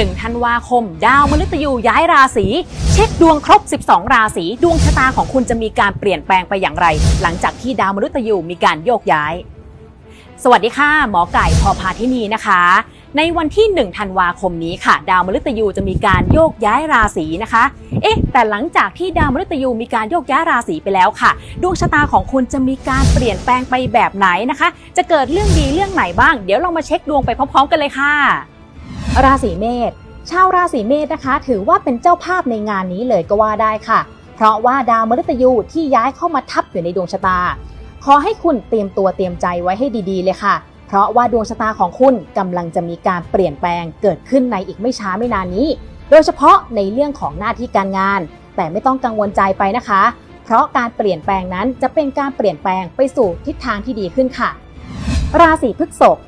1ธันวาคม ดาวมฤตยูย้ายราศี เช็คดวงครบ 12 ราศีดวงชะตาของคุณจะมีการเปลี่ยนแปลงไปอย่างไร หลังจากที่ดาวมฤตยูมีการโยกย้าย สวัสดีค่ะ หมอไก่พอพาทินีนะคะ ในวันที่1ธันวาคมนี้ค่ะ ดาวมฤตยูจะมีการโยกย้ายราศีนะคะ เอ๊ะ แต่หลังจากที่ดาวมฤตยูมีการโยกย้ายราศีไปแล้วค่ะ ดวงชะตาของคุณจะมีการเปลี่ยนแปลงไปแบบไหนนะคะ จะเกิดเรื่องดีเรื่องไหนบ้าง เดี๋ยวเรามาเช็คดวงไปพร้อมๆ กันเลยค่ะ ราศีเมษชาวราศีเมษนะคะ ถือว่าเป็นเจ้าภาพในงานนี้เลยก็ว่าได้ค่ะ เพราะว่าดาวมฤตยูที่ย้ายเข้ามาทับอยู่ในดวงชะตา ขอให้คุณเตรียมตัวเตรียมใจไว้ให้ดีๆเลยค่ะ เพราะว่าดวงชะตาของคุณกำลังจะมีการเปลี่ยนแปลงเกิดขึ้นในอีกไม่ช้าไม่นานนี้ โดยเฉพาะในเรื่องของหน้าที่การงาน แต่ไม่ต้องกังวลใจไปนะคะ เพราะการเปลี่ยนแปลงนั้นจะเป็นการเปลี่ยนแปลงไปสู่ทิศทางที่ดีขึ้นค่ะ ราศีพฤษภ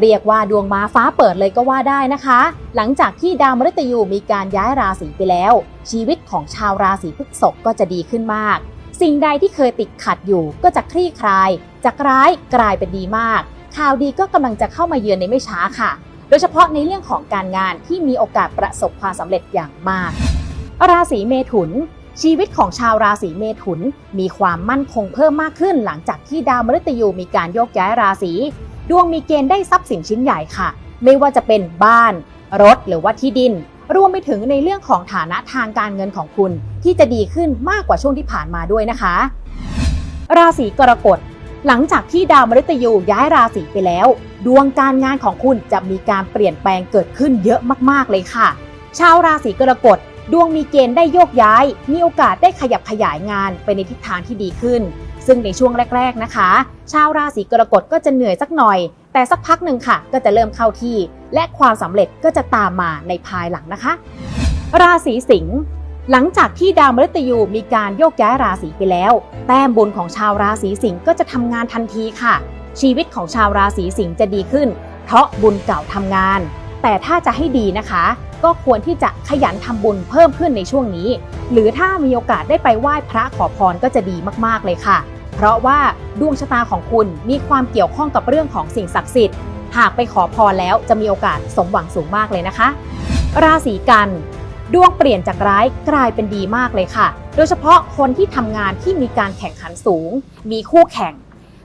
เรียกว่าดวงม้าฟ้าเปิดเลยก็ว่าได้นะคะ หลังจากที่ดาวมฤตยูมีการย้ายราศีไปแล้ว ชีวิตของชาวราศีพฤษภก็จะดีขึ้นมาก สิ่งใดที่เคยติดขัดอยู่ก็จะคลี่คลาย จากร้ายกลายเป็นดีมาก ข่าวดีก็กำลังจะเข้ามาเยือนในไม่ช้าค่ะ โดยเฉพาะในเรื่องของการงานที่มีโอกาสประสบความสำเร็จอย่างมาก ราศีเมถุนชีวิตของชาวราศีเมถุน มีความมั่นคงเพิ่มมากขึ้นหลังจากที่ดาวมฤตยูมีการโยกย้ายราศี ดวงมีเกณฑ์ได้ทรัพย์สินชิ้นใหญ่ค่ะ ไม่ว่าจะเป็นบ้าน รถหรือว่าที่ดิน รวมไปถึงในเรื่องของฐานะทางการเงินของคุณ ที่จะดีขึ้นมากกว่าช่วงที่ผ่านมาด้วยนะคะ ราศีกรกฎหลังจากที่ดาวมฤตยูย้ายราศีไปแล้ว ดวงการงานของคุณจะมีการเปลี่ยนแปลงเกิดขึ้นเยอะมากๆเลยค่ะ ชาวราศีกรกฎดวงมีเกณฑ์ได้โยกย้าย มีโอกาสได้ขยับขยายงานไปในทิศทางที่ดีขึ้น ซึ่งในช่วงแรก ๆนะคะ ชาวราศีกรกฎก็จะเหนื่อยสักหน่อย แต่สักพักหนึ่งค่ะ ก็จะเริ่มเข้าที่ และความสำเร็จก็จะตามมาในภายหลังนะคะ ราศีสิงห์หลังจากที่ดาวมฤตยูมีการโยกย้ายราศีไปแล้ว แต้มบุญของชาวราศีสิงห์ก็จะทำงานทันทีค่ะ ชีวิตของชาวราศีสิงห์จะดีขึ้น เพราะบุญเก่าทำงาน แต่ถ้าจะให้ดีนะคะ ก็ควรที่จะขยันทำบุญเพิ่มขึ้นในช่วงนี้ หรือถ้ามีโอกาสได้ไปไหว้พระขอพรก็จะดีมากๆเลยค่ะ เพราะว่าดวงชะตาของคุณมีความเกี่ยวข้องกับเรื่องของสิ่งศักดิ์สิทธิ์ หากไปขอพรแล้วจะมีโอกาสสมหวังสูงมากเลยนะคะ ราศีกัน ดวงเปลี่ยนจากร้ายกลายเป็นดีมากเลยค่ะ โดยเฉพาะคนที่ทำงานที่มีการแข่งขันสูง มีคู่แข่ง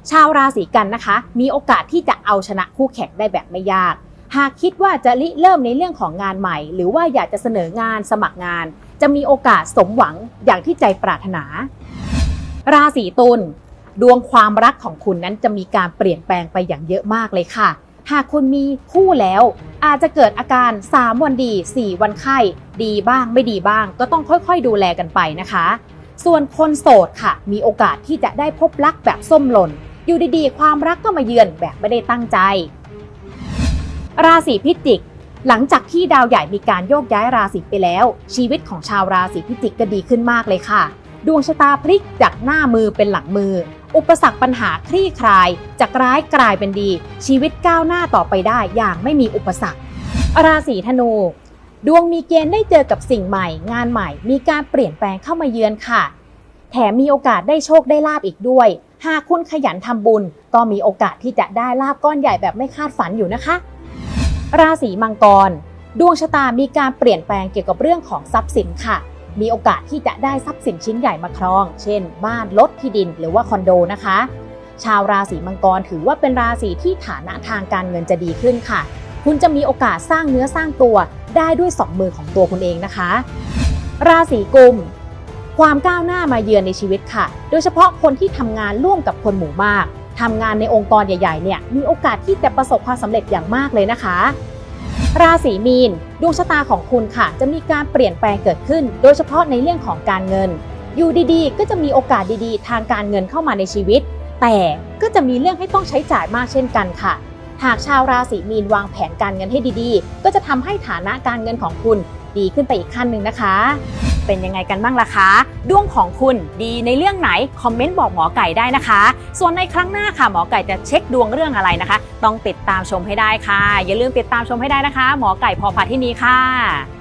ชาวราศีกันนะคะ มีโอกาสที่จะเอาชนะคู่แข่งได้แบบไม่ยาก หากคิดว่าจะริเริ่มในเรื่องของงานใหม่ หรือว่าอยากจะเสนองานสมัครงาน จะมีโอกาสสมหวังอย่างที่ใจปรารถนา ราศีตุลดวงความรักของคุณนั้นจะมีการเปลี่ยนแปลงไปอย่างเยอะมากเลยค่ะ หากคุณมีคู่แล้ว อาจจะเกิดอาการ 3 วันดี 4 วันไข้ ดีบ้างไม่ดีบ้าง ก็ต้องค่อยๆ ดูแลกันไปนะคะ ส่วนคนโสดค่ะ มีโอกาสที่จะได้พบรักแบบส้มหล่น อยู่ดีๆ ความรักก็มาเยือนแบบไม่ได้ตั้งใจ ราศีพิจิกหลังจากที่ดาวใหญ่มีการโยกย้ายราศีไปแล้ว ชีวิตของชาวราศีพิจิกก็ดีขึ้นมากเลยค่ะ ดวงชะตาพลิกจากหน้ามือเป็นหลังมือ อุปสรรคปัญหาคลี่คลาย จากร้ายกลายเป็นดี ชีวิตก้าวหน้าต่อไปได้อย่างไม่มีอุปสรรค ราศีธนู ดวงมีเกณฑ์ได้เจอกับสิ่งใหม่ งานใหม่ มีการเปลี่ยนแปลงเข้ามาเยือนค่ะ แถมมีโอกาสได้โชคได้ลาบอีกด้วย หากคุณขยันทำบุญ ก็มีโอกาสที่จะได้ลาบก้อนใหญ่แบบไม่คาดฝันอยู่นะคะ ราศีมังกร ดวงชะตามีการเปลี่ยนแปลงเกี่ยวกับเรื่องของทรัพย์สินค่ะ มีโอกาสที่จะได้ทรัพย์สินชิ้นใหญ่มาครอง เช่น บ้านรถที่ดินหรือว่าคอนโดนะคะ ชาวราศีมังกรถือว่าเป็นราศีที่ฐานะทางการเงินจะดีขึ้นค่ะ คุณจะมีโอกาสสร้างเนื้อสร้างตัวได้ด้วยสองมือของตัวคุณเองนะคะ ราศีกุม ความก้าวหน้ามาเยือนในชีวิตค่ะ โดยเฉพาะคนที่ทำงานร่วมกับคนหมู่มากทำงานในองค์กรใหญ่ๆเนี่ยมีโอกาสที่จะประสบความสำเร็จอย่างมากเลยนะคะ ราศีมีน ดวงชะตาของคุณค่ะ จะมีการเปลี่ยนแปลงเกิดขึ้น โดยเฉพาะในเรื่องของการเงิน อยู่ดีๆ ก็จะมีโอกาสดีๆ ทางการเงินเข้ามาในชีวิต แต่ก็จะมีเรื่องให้ต้องใช้จ่ายมากเช่นกันค่ะ หากชาวราศีมีนวางแผนการเงินให้ดีๆ ก็จะทำให้ฐานะการเงินของคุณดีขึ้นไปอีกขั้นหนึ่งนะคะ เป็นยังไงกันบ้างล่ะคะดวงของคุณดีในเรื่องไหนคอมเมนต์บอกหมอไก่ได้นะคะ ส่วนในครั้งหน้าค่ะหมอไก่จะเช็คดวงเรื่องอะไรนะคะ ต้องติดตามชมให้ได้ค่ะ อย่าลืมติดตามชมให้ได้นะคะ หมอไก่พอพาที่นี้ค่ะ